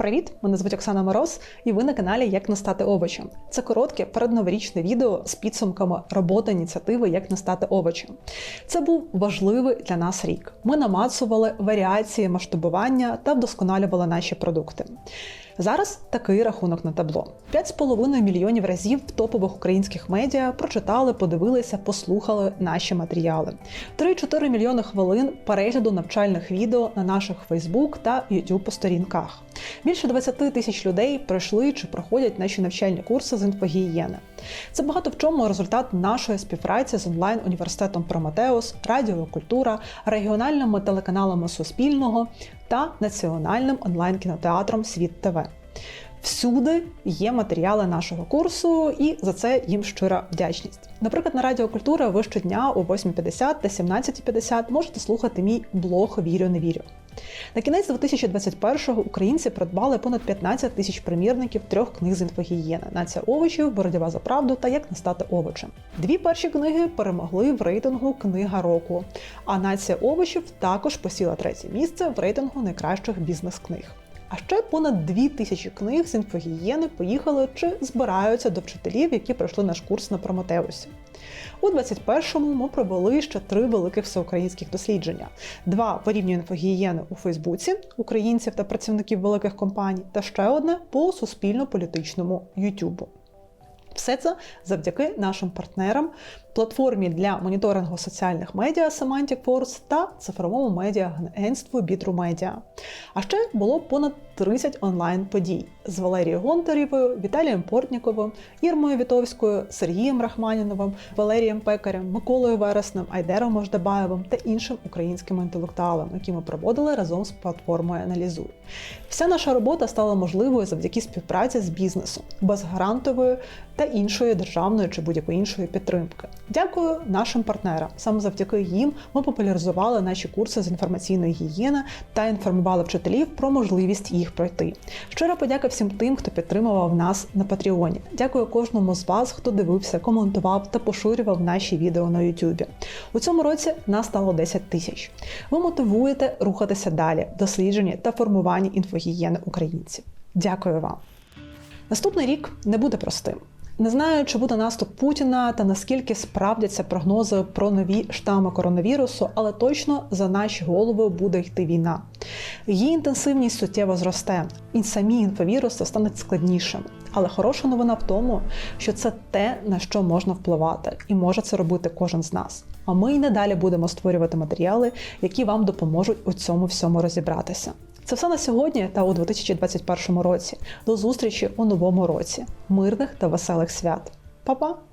Привіт! Мене звуть Оксана Мороз, і ви на каналі Як не стати овочем. Це коротке передноворічне відео з підсумками роботи ініціативи Як не стати овочем. Це був важливий для нас рік. Ми намацували варіації масштабування та вдосконалювали наші продукти. Зараз такий рахунок на табло: 5,5 мільйонів разів в топових українських медіа прочитали, подивилися, послухали наші матеріали. 3-4 мільйони хвилин перегляду навчальних відео на наших Фейсбук та youtube сторінках. Більше 20 тисяч людей пройшли чи проходять наші навчальні курси з інфогігієни. Це багато в чому результат нашої співпраці з онлайн-університетом Прометеус, Радіо Культура, регіональними телеканалами Суспільного та національним онлайн-кінотеатром Світ ТВ. Всюди є матеріали нашого курсу, і за це їм щира вдячність. Наприклад, на Радіо Культура ви щодня о 8.50 та 17.50 можете слухати мій блог Вірю, не вірю. На кінець 2021-го українці придбали понад 15 тисяч примірників трьох книг з інфогієни Нація овочів, Боротьба за правду та Як не стати овочем. Дві перші книги перемогли в рейтингу Книга року. А нація овочів також посіла третє місце в рейтингу найкращих бізнес-книг. А ще понад дві тисячі книг з інфогієни поїхали чи збираються до вчителів, які пройшли наш курс на Прометеусі. У 21-му ми провели ще три великих всеукраїнських дослідження: два по рівню інфогієни у Фейсбуці українців та працівників великих компаній, та ще одне по суспільно-політичному Ютубу. Все це завдяки нашим партнерам, платформі для моніторингу соціальних медіа Semantic Force та цифровому медіа-агентству Бітру Медіа. А ще було понад 30 онлайн-подій з Валерією Гонтарєвою, Віталієм Портніковим, Ірмою Вітовською, Сергієм Рахманіновим, Валерієм Пекарем, Миколою Вереснем, Айдером Мождебаєвим та іншим українськими інтелектуалами, які ми проводили разом з платформою Аналізуй. Вся наша робота стала можливою завдяки співпраці з бізнесом, безгрантовою та іншої державної чи будь-якої іншої підтримки. Дякую нашим партнерам. Саме завдяки їм ми популяризували наші курси з інформаційної гігієни та інформували вчителів про можливість їх пройти. Щира подяка всім тим, хто підтримував нас на Патреоні. Дякую кожному з вас, хто дивився, коментував та поширював наші відео на Ютубі. У цьому році нас стало 10 тисяч. Ви мотивуєте рухатися далі в дослідженні та формуванні інфогігієни українців. Дякую вам. Наступний рік не буде простим. Не знаю, чи буде наступ Путіна та наскільки справдяться прогнози про нові штами коронавірусу, але точно за наші голови буде йти війна. Її інтенсивність суттєво зросте, і самі інфовіруси стануть складнішими. Але хороша новина в тому, що це те, на що можна впливати, і може це робити кожен з нас. А ми й надалі будемо створювати матеріали, які вам допоможуть у цьому всьому розібратися. Це все на сьогодні та у 2021 році. До зустрічі у новому році. Мирних та веселих свят. Па-па!